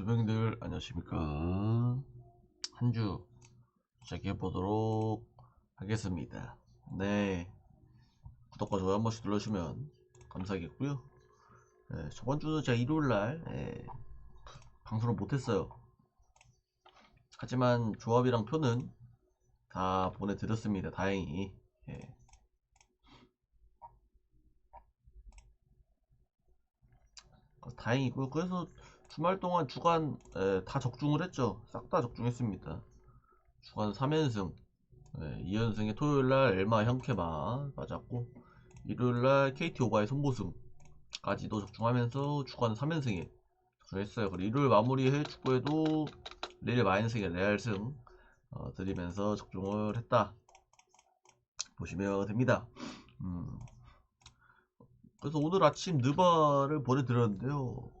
유튜브님들 안녕하십니까? 한 주 시작해 보도록 하겠습니다. 네. 구독과 좋아요 한 번씩 눌러주시면 감사하겠고요. 네, 저번 주는 제가 일요일날 예, 방송을 못했어요. 하지만 조합이랑 표는 다 보내드렸습니다. 다행히. 예. 어, 다행이고요. 그래서 주말 동안 주간 에, 다 적중을 했죠. 싹 다 적중했습니다. 주간 3연승, 에, 2연승에 토요일날 엘마 형캐마 맞았고 일요일날 KT 오바의 손보승까지도 적중하면서 주간 3연승에 적중했어요. 그리고 일요일 마무리해 축구에도 내일 마인승에 레알승 어, 드리면서 적중을 했다. 보시면 됩니다. 음. 그래서 오늘 아침 느바를 보내드렸는데요.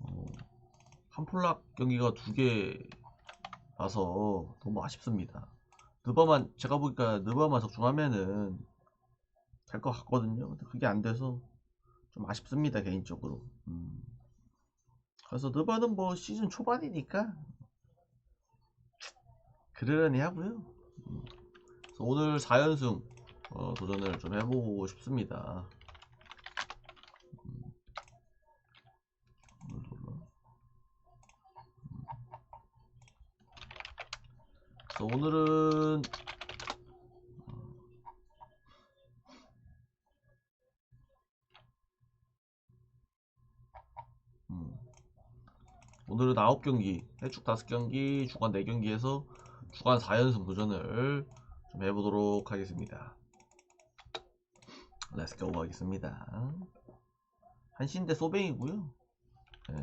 어, 한폴락 경기가 두 개 나서 너무 아쉽습니다. 느바만 제가 보니까 느바만 적중하면은 될 것 같거든요. 근데 그게 안 돼서 좀 아쉽습니다 개인적으로. 음. 그래서 느바는 뭐 시즌 초반이니까 그러려니 하고요. 음. 오늘 4연승 어, 도전을 좀 해보고 싶습니다. 오늘은 음, 오늘은 9경기, 해축 5경기, 주간 4경기에서 주간 4연승 도전을 좀 해보도록 하겠습니다. 렛츠고 하겠습니다. 한신대 소뱅이고요. 예.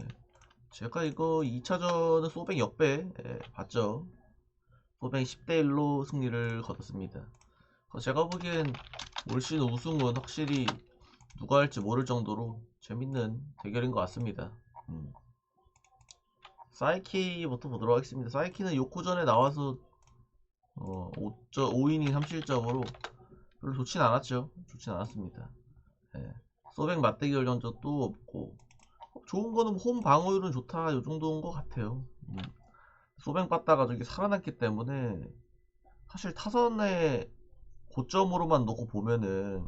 제가 이거 2차전은 소뱅 역배 예, 봤죠. 소뱅 10대 1로 승리를 거뒀습니다. 제가 보기엔 올 시즌 우승은 확실히 누가 할지 모를 정도로 재밌는 대결인 것 같습니다. 음. 사이키부터 보도록 하겠습니다. 사이키는 요코전에 나와서 어, 5저, 5이닝 3실점으로 별로 좋진 않았죠. 좋진 않았습니다. 예. 소백 맞대결 전적도 없고 좋은 거는 홈 방어율은 좋다 요 정도인 것 같아요. 음. 소뱅 받다가 저기 살아났기 때문에 사실 타선의 고점으로만 놓고 보면은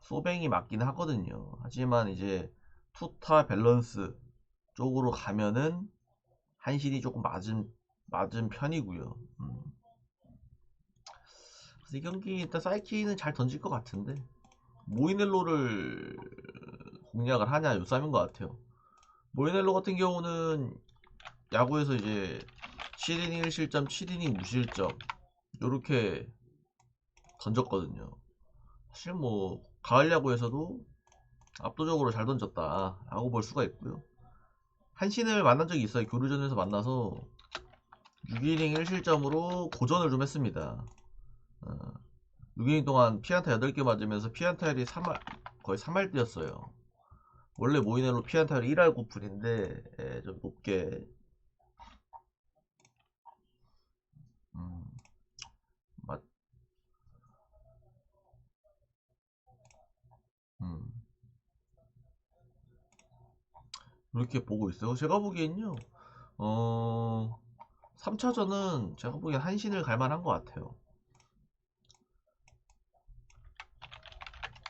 소뱅이 맞긴 하거든요. 하지만 이제 투타 밸런스 쪽으로 가면은 한신이 조금 맞은 맞은 편이고요. 음. 그래서 이 경기 일단 사이키는 잘 던질 것 같은데 모이넬로를 공략을 하냐 요 싸움인 것 같아요. 모이넬로 같은 경우는 야구에서 이제 7이닝 1실점, 7이닝 무실점 요렇게 던졌거든요. 사실 뭐 가을 야구에서도 압도적으로 잘 던졌다 라고 볼 수가 있고요. 한신을 만난 적이 있어요. 교류전에서 만나서 6이닝 1실점으로 고전을 좀 했습니다. 어, 6이닝 동안 피안타 8개 맞으면서 피안타율이 3할, 거의 3할 뛰었어요. 원래 모이넬로 피안타율 1할 9푼인데 예, 좀 높게 음, 맞, 음. 이렇게 보고 있어요. 제가 보기엔요, 어, 3차전은 제가 보기엔 한신을 갈 만한 것 같아요.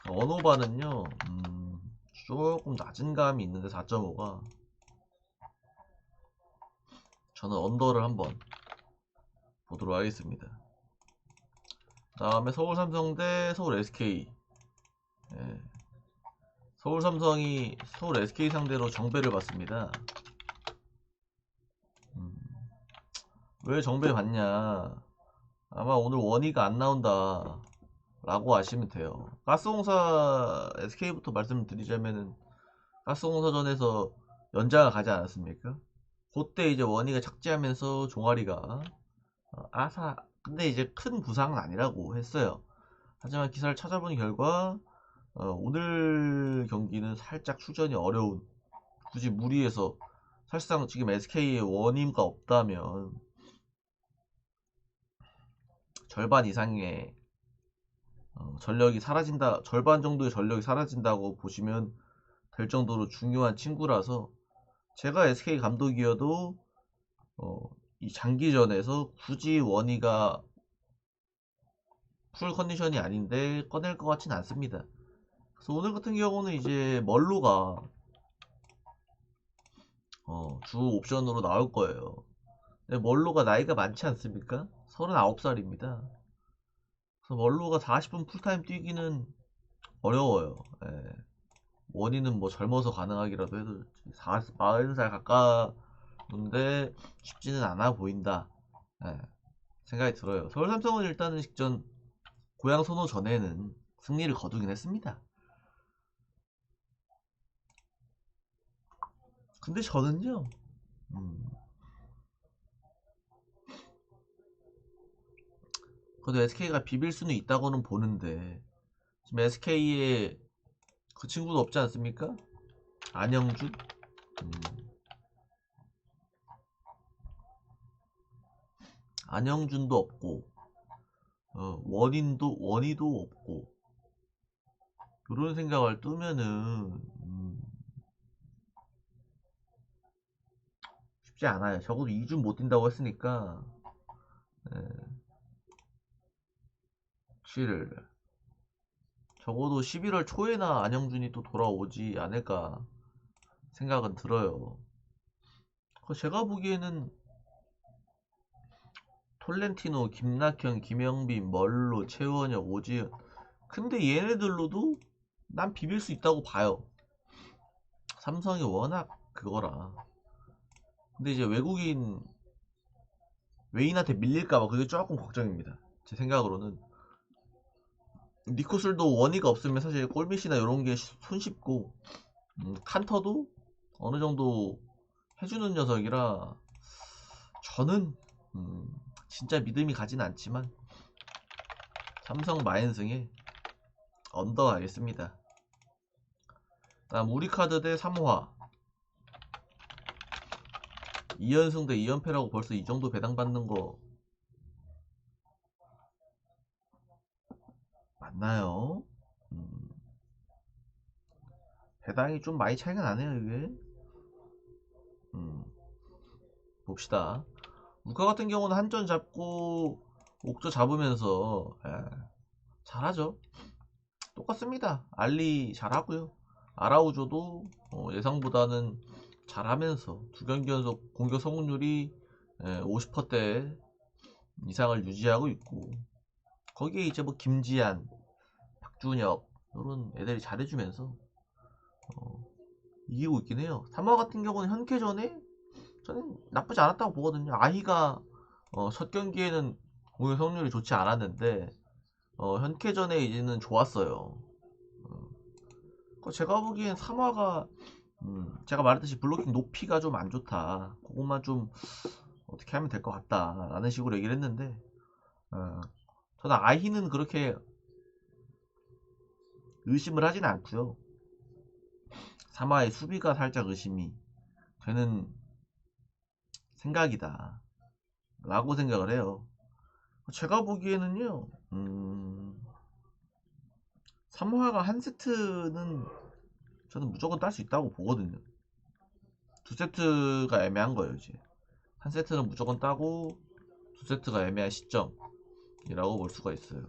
언오바는요, 음, 조금 낮은 감이 있는데 4.5가 저는 언더를 한번 보도록 하겠습니다. 다음에 서울 삼성 대 서울 SK. 예. 서울 삼성이 서울 SK 상대로 정배를 받습니다. 음. 왜 정배 받냐? 아마 오늘 원희가 안 나온다. 라고 아시면 돼요. 가스공사 SK부터 말씀드리자면은 가스공사전에서 연장을 가지 않았습니까? 그때 이제 원희가 착지하면서 종아리가 어, 아사 근데 이제 큰 부상은 아니라고 했어요. 하지만 기사를 찾아본 결과 어, 오늘 경기는 살짝 출전이 어려운 굳이 무리해서 사실상 지금 SK에 원임가 없다면 절반 이상의 어, 전력이 사라진다 절반 정도의 전력이 사라진다고 보시면 될 정도로 중요한 친구라서 제가 SK 감독이어도 어, 이 장기전에서 굳이 원희가 풀 컨디션이 아닌데 꺼낼 것 같진 않습니다. 그래서 오늘 같은 경우는 이제 멀로가 어, 주 옵션으로 나올 거예요. 근데 멀로가 나이가 많지 않습니까? 39살입니다. 그래서 멀로가 40분 풀타임 뛰기는 어려워요. 예. 원인은 뭐 젊어서 가능하기라도 해도 40, 40살 가까운데 쉽지는 않아 보인다. 예. 생각이 들어요. 서울 삼성은 일단은 직전 고향 선호 전에는 승리를 거두긴 했습니다. 근데 저는요, 음, 그래도 SK가 비빌 수는 있다고는 보는데, 지금 SK에 그 친구도 없지 않습니까? 안영준? 음. 안영준도 없고, 어, 원인도, 원희도 없고, 그런 생각을 뜨면은, 음, 쉽지 않아요. 적어도 2주 못 뛴다고 했으니까, 예. 7일. 적어도 11월 초에나 안영준이 또 돌아오지 않을까 생각은 들어요. 그 제가 보기에는 톨렌티노, 김낙현, 김영빈, 멀로, 최원혁, 오지은 근데 얘네들로도 난 비빌 수 있다고 봐요. 삼성이 워낙 그거라. 근데 이제 외국인 외인한테 밀릴까봐 그게 조금 걱정입니다. 제 생각으로는 니코슬도 원의가 없으면 사실 골밑이나 이런 게 손쉽고 음, 칸터도 어느 정도 해주는 녀석이라 저는 음, 진짜 믿음이 가진 않지만 삼성 마인승에 언더 가겠습니다. 다음 우리 카드 대 3화 2연승 대 2연패라고 벌써 이 정도 배당받는 거 맞나요? 음, 배당이 좀 많이 차이가 나네요 이게. 음, 봅시다. 우카 같은 경우는 한전 잡고 옥저 잡으면서 에, 잘하죠. 똑같습니다. 알리 잘하고요. 아라우조도 어, 예상보다는 잘하면서 두 경기 연속 공격 성공률이 50%대 이상을 유지하고 있고 거기에 이제 뭐 김지한, 박준혁 이런 애들이 잘해주면서 어, 이기고 있긴 해요. 3화 같은 경우는 현캐전에 저는 나쁘지 않았다고 보거든요. 아이가 어, 첫 경기에는 공격 성률이 좋지 않았는데 어, 현캐전에 이제는 좋았어요. 어, 제가 보기엔 3화가 음, 제가 말했듯이 블로킹 높이가 좀 안 좋다. 그것만 좀 어떻게 하면 될 것 같다. 라는 식으로 얘기를 했는데 어, 저는 아이는 그렇게 의심을 하진 않고요. 3화의 수비가 살짝 의심이 되는 생각이다. 라고 생각을 해요. 제가 보기에는요, 음, 3화가 한 세트는 저는 무조건 딸 수 있다고 보거든요. 두 세트가 애매한 거예요, 이제. 한 세트는 무조건 따고, 두 세트가 애매한 시점이라고 볼 수가 있어요.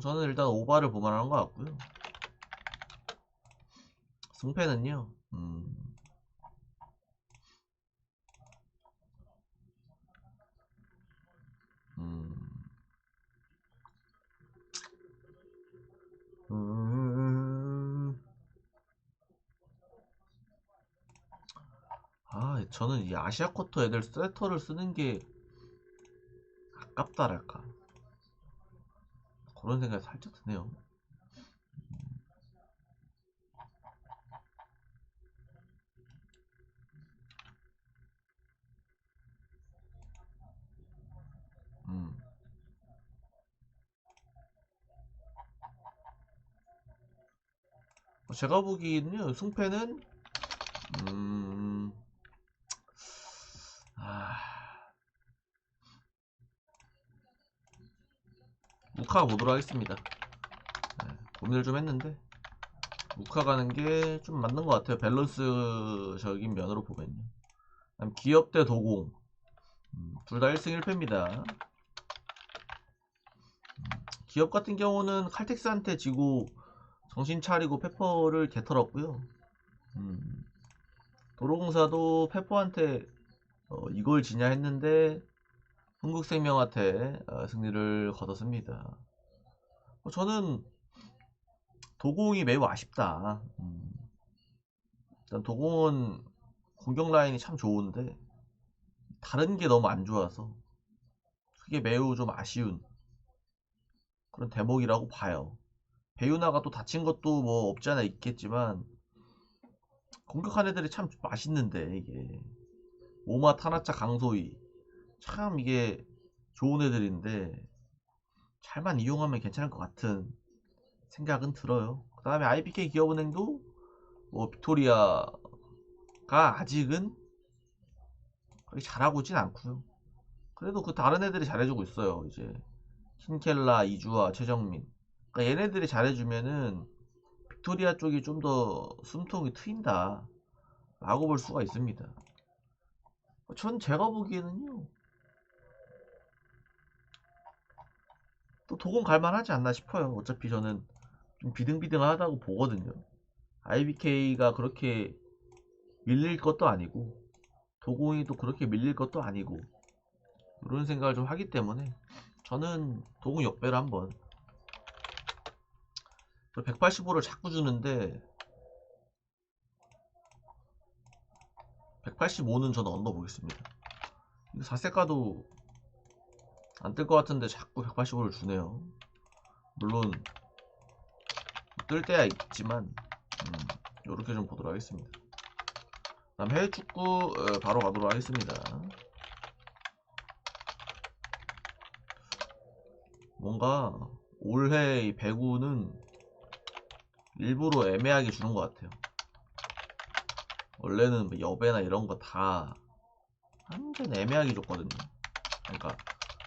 저는 일단 오바를 보만한 것 같고요. 승패는요, 음, 음, 음, 아, 저는 이 아시아 쿼터 애들 세터를 쓰는 게 아깝다랄까. 그런 생각이 살짝 드네요. 음. 제가 보기에는요, 승패는, 음, 아, 우카 보도록 하겠습니다. 네, 고민을 좀 했는데, 우카 가는 게 좀 맞는 것 같아요. 밸런스적인 면으로 보면요. 기업 대 도공. 음, 둘 다 1승 1패입니다. 기업 같은 경우는 칼텍스한테 지고 정신 차리고 페퍼를 개털었고요. 음, 도로공사도 페퍼한테 어, 이걸 지냐 했는데 흥국생명한테 어, 승리를 거뒀습니다. 어, 저는 도공이 매우 아쉽다. 음, 일단 도공은 공격 라인이 참 좋은데 다른 게 너무 안 좋아서 그게 매우 좀 아쉬운 그런 대목이라고 봐요. 배유나가 또 다친 것도 뭐 없지 않아 있겠지만 공격한 애들이 참 맛있는데 이게 오마 타나차 강소희 참 이게 좋은 애들인데 잘만 이용하면 괜찮을 것 같은 생각은 들어요. 그 다음에 IBK 기업은행도 뭐 빅토리아가 아직은 그렇게 잘하고 있진 않고요. 그래도 그 다른 애들이 잘해주고 있어요. 이제 킨켈라, 이주아, 최정민. 그러니까 얘네들이 잘해주면은 빅토리아 쪽이 좀 더 숨통이 트인다. 라고 볼 수가 있습니다. 전 제가 보기에는요. 또 도공 갈만하지 않나 싶어요. 어차피 저는 좀 비등비등하다고 보거든요. IBK가 그렇게 밀릴 것도 아니고 도공이 또 그렇게 밀릴 것도 아니고 이런 생각을 좀 하기 때문에 저는 도공 역배를 한번 185를 자꾸 주는데 185는 저는 언더 보겠습니다. 4세가도 안 뜰 것 같은데 자꾸 185를 주네요. 물론 뜰 때야 있지만 음, 이렇게 좀 보도록 하겠습니다. 다음 해외 축구 어, 바로 가도록 하겠습니다. 뭔가 올해 이 배구는 일부러 애매하게 주는 것 같아요. 원래는 뭐 여배나 이런 거 다 완전 애매하게 줬거든요. 그러니까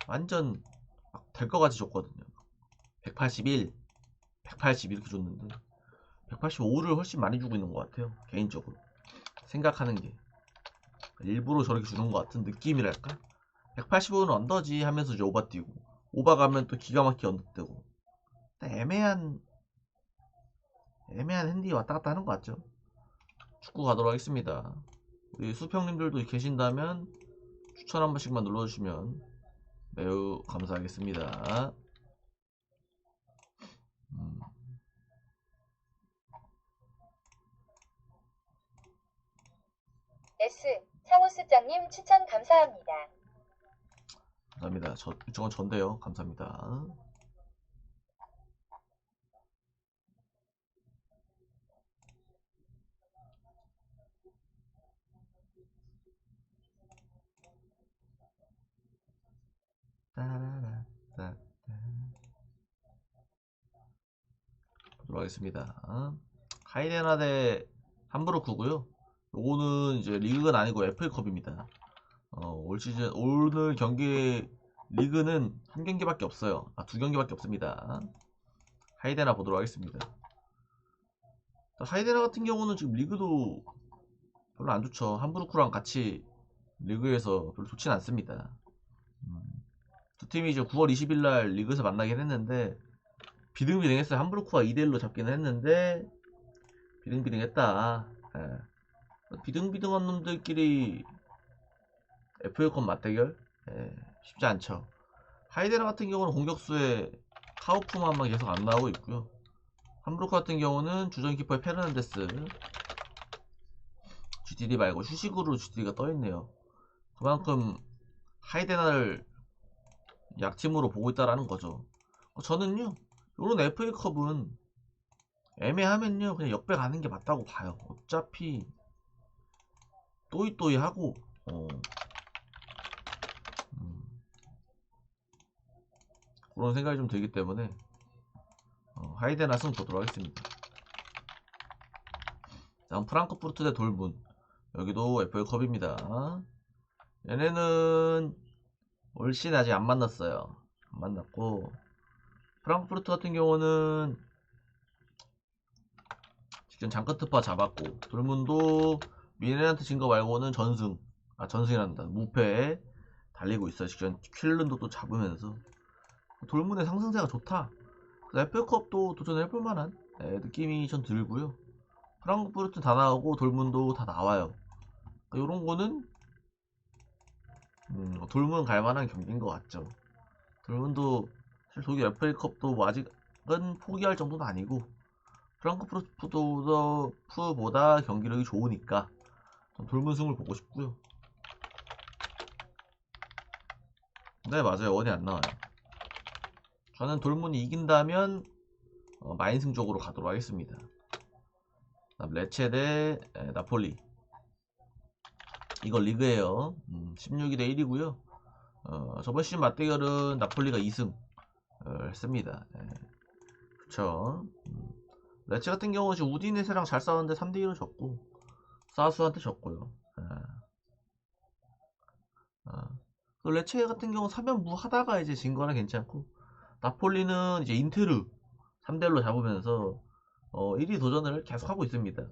완전 될 것 같이 줬거든요. 181, 180 이렇게 줬는데 185를 훨씬 많이 주고 있는 것 같아요. 개인적으로 생각하는 게 일부러 저렇게 주는 것 같은 느낌이랄까? 185는 언더지 하면서 이제 오바 뛰고 오바 가면 또 기가 막히게 언더 뜨고 애매한 애매한 핸디 왔다 갔다 하는 것 같죠? 축구 가도록 하겠습니다. 우리 수평님들도 계신다면 추천 한 번씩만 눌러주시면 매우 감사하겠습니다. 음. S. 창호스장님 추천 감사합니다. 감사합니다. 저, 저건 전데요. 감사합니다. 따라라따따. 보도록 하겠습니다. 하이데나 대 함부르크고요. 요거는 이제 리그는 아니고 FA컵입니다. 어, 올 시즌 오늘 경기 리그는 한 경기밖에 없어요. 아, 두 경기밖에 없습니다. 하이데나 보도록 하겠습니다. 하이데나 같은 경우는 지금 리그도 별로 안 좋죠. 함부르크랑 같이 리그에서 별로 좋진 않습니다. 팀이 이제 9월 20일 날 리그에서 만나긴 했는데 비등비등했어요. 함부르크가 2대1로 잡기는 했는데 비등비등했다. 예. 비등비등한 놈들끼리 FA컵 맞대결? 예, 쉽지 않죠. 하이데나 같은 경우는 공격수에 카우프만만 계속 안 나오고 있고요. 함부르크 같은 경우는 주전 키퍼의 페르난데스 GTD 말고 휴식으로 GTD가 떠있네요. 그만큼 하이데나를 약팀으로 보고 있다라는 거죠. 어, 저는요, 이런 FA컵은 애매하면요, 그냥 역배 가는 게 맞다고 봐요. 어차피 또이또이 하고, 어, 음, 그런 생각이 좀 들기 때문에 어, 하이데나 승 보도록 하겠습니다. 다음 프랑크푸르트 대 돌문 여기도 FA컵입니다. 얘네는 올 시즌 아직 안 만났어요. 안 만났고 프랑크푸르트 같은 경우는 직전 장커트파 잡았고 돌문도 미네란트 진거 말고는 전승 아 전승이란다. 무패에 달리고 있어요. 직전 퀼른도 또 잡으면서. 돌문의 상승세가 좋다. FA컵도 도전해 볼 만한 예, 느낌이 전 들고요. 프랑크푸르트 다 나오고 돌문도 다 나와요. 이런 거는 음, 돌문 갈만한 경기인 것 같죠 돌문도 사실 독일 FA컵도 뭐 아직은 포기할 정도는 아니고 프랑크푸르트보다 경기력이 좋으니까 전 돌문승을 보고 싶고요. 네 맞아요 원이 안 나와요. 저는 돌문이 이긴다면 어, 마인승 쪽으로 가도록 하겠습니다. 레체 대 에, 나폴리 이거 리그예요. 음, 16위 대 1이고요. 어, 저번 시즌 맞대결은 나폴리가 2승 을 했습니다. 예. 그쵸. 음. 레츠 같은 경우는 지금 우디네세랑 잘 싸웠는데 3대2로 졌고 사수한테 졌고요. 예. 아. 그 레체 같은 경우 3연 무 하다가 이제 진 거는 괜찮고 나폴리는 이제 인테르 3대1로 잡으면서 어, 1위 도전을 계속 하고 있습니다.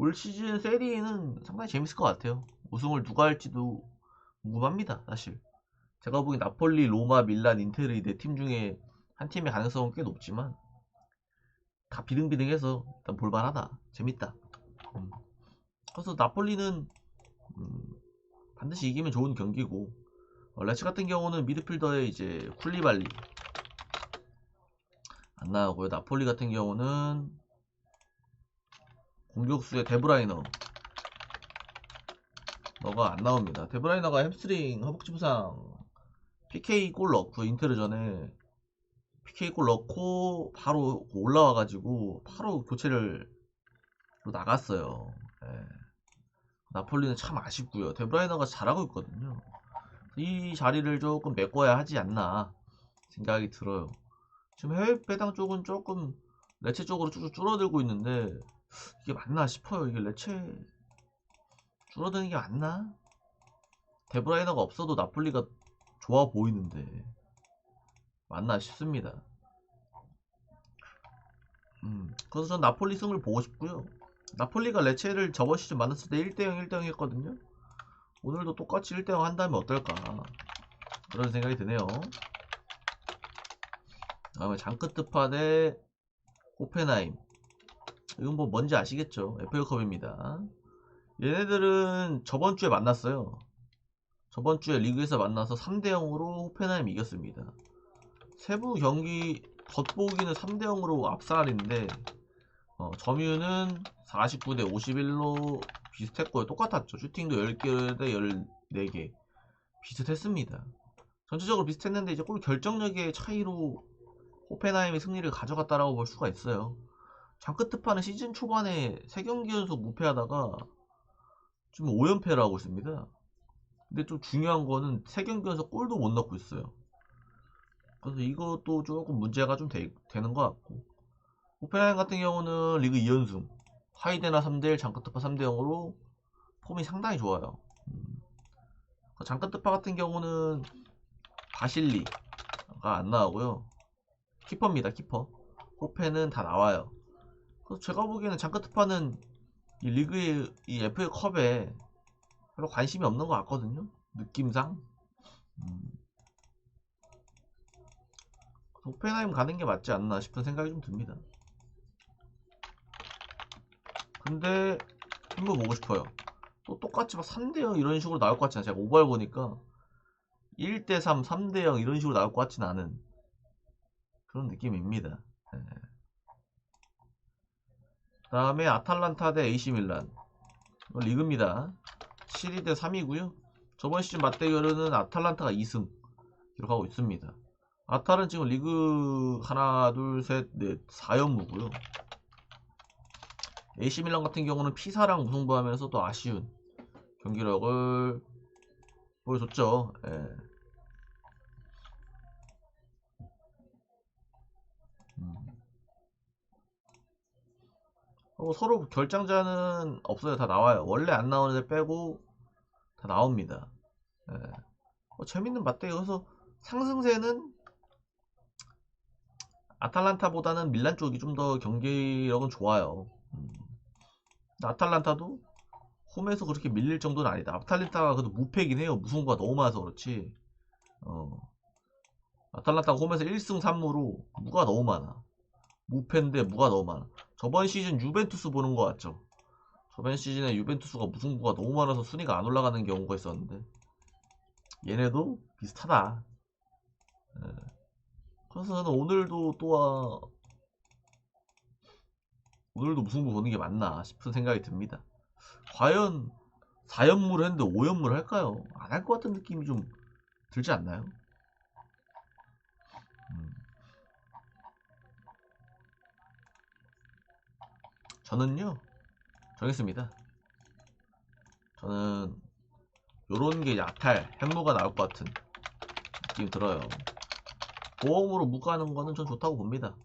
올 시즌 세리에는 상당히 재밌을 것 같아요. 우승을 누가 할지도 궁금합니다. 사실. 제가 보기엔 나폴리, 로마, 밀란, 인테르 이 네 팀 중에 한 팀의 가능성은 꽤 높지만 다 비등비등해서 일단 볼만하다. 재밌다. 음. 그래서 나폴리는 음, 반드시 이기면 좋은 경기고 어, 레츠 같은 경우는 미드필더에 이제 쿨리발리 안 나오고요. 나폴리 같은 경우는 공격수의 데브라이너 너가 안 나옵니다. 데브라이너가 햄스트링 허벅지 부상 PK 골 넣고 인테르 전에 PK 골 넣고 바로 올라와가지고 바로 교체를 로 나갔어요. 예. 나폴리는 참 아쉽고요. 데브라이너가 잘하고 있거든요. 이 자리를 조금 메꿔야 하지 않나 생각이 들어요. 지금 해외 배당 쪽은 조금 레체 쪽으로 쭉 줄어들고 있는데 이게 맞나 싶어요. 이게 레체 줄어드는 게 맞나? 데브라이너가 없어도 나폴리가 좋아 보이는데 맞나 싶습니다. 음, 그래서 전 나폴리 승을 보고 싶고요. 나폴리가 레체를 저번 시즌 만났을 때 1대0 1대0 했거든요. 오늘도 똑같이 1대0 한다면 어떨까 그런 생각이 드네요. 다음에 장크트파 대 호펜하임 이건 뭐 뭔지 아시겠죠? FA컵입니다. 얘네들은 저번 주에 만났어요. 저번 주에 리그에서 만나서 3대 0으로 호펜하임 이겼습니다. 세부 경기 겉보기는 3대 0으로 압살인데 어, 점유는 49대 51로 비슷했고요. 똑같았죠. 슈팅도 10개 대 14개 비슷했습니다. 전체적으로 비슷했는데 이제 골 결정력의 차이로 호펜하임이 승리를 가져갔다라고 볼 수가 있어요. 장크트파는 시즌 초반에 3경기 연속 무패하다가 지금 5연패를 하고 있습니다. 근데 좀 중요한 거는 3경기 연속 골도 못 넣고 있어요. 그래서 이것도 조금 문제가 좀 되, 는것 같고 오펜하임 같은 경우는 리그 2연승 하이데나 3대1 장크트파 3대0으로 폼이 상당히 좋아요. 음. 장크트파 같은 경우는 바실리가 안 나오고요. 키퍼입니다. 키퍼. 호펜은 다 나와요. 그래서 제가 보기에는 장크트파는 이 리그의 이 FA컵에 별로 관심이 없는 것 같거든요. 느낌상. 음. 호펜하임 가는 게 맞지 않나 싶은 생각이 좀 듭니다. 근데 한번 보고 싶어요. 또 똑같이 막 3대0 이런 식으로 나올 것 같지 않아요. 제가 오발 보니까 1대3, 3대0 이런 식으로 나올 것 같진 않은 그런 느낌입니다. 네. 다음에 아탈란타 대 AC 밀란 리그입니다. 7위 대 3위고요. 저번 시즌 맞대결은 아탈란타가 2승 기록하고 있습니다. 아탈은 지금 리그 하나, 둘, 셋, 넷, 4연무고요. AC 밀란 같은 경우는 피사랑 무승부하면서 또 아쉬운 경기력을 보여줬죠. 예. 어, 서로 결장자는 없어요. 다 나와요. 원래 안 나오는 애 빼고 다 나옵니다. 예. 어, 재밌는 맞대결에서 상승세는 아탈란타보다는 밀란 쪽이 좀 더 경기력은 좋아요. 음. 아탈란타도 홈에서 그렇게 밀릴 정도는 아니다. 아탈란타가 그래도 무패긴 해요. 무승부가 너무 많아서 그렇지. 어. 아탈란타가 홈에서 1승 3무로 무가 너무 많아. 무패인데 무가 너무 많아. 저번 시즌 유벤투스 보는 거 같죠? 저번 시즌에 유벤투스가 무승부가 너무 많아서 순위가 안 올라가는 경우가 있었는데 얘네도 비슷하다. 예. 그래서 저는 오늘도 또한 오늘도 무승부 보는 게 맞나 싶은 생각이 듭니다. 과연 4연무를 했는데 5연무를 할까요? 안 할 것 같은 느낌이 좀 들지 않나요? 저는요 정했습니다. 저는 요런 게 야탈, 햄무가 나올 것 같은 느낌 들어요. 보험으로 묵가는 거는 전 좋다고 봅니다.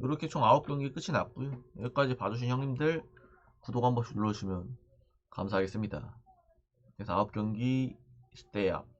이렇게 총 9경기 끝이 났고요. 여기까지 봐주신 형님들 구독 한 번씩 눌러주시면 감사하겠습니다. 그래서 9경기 스테이 업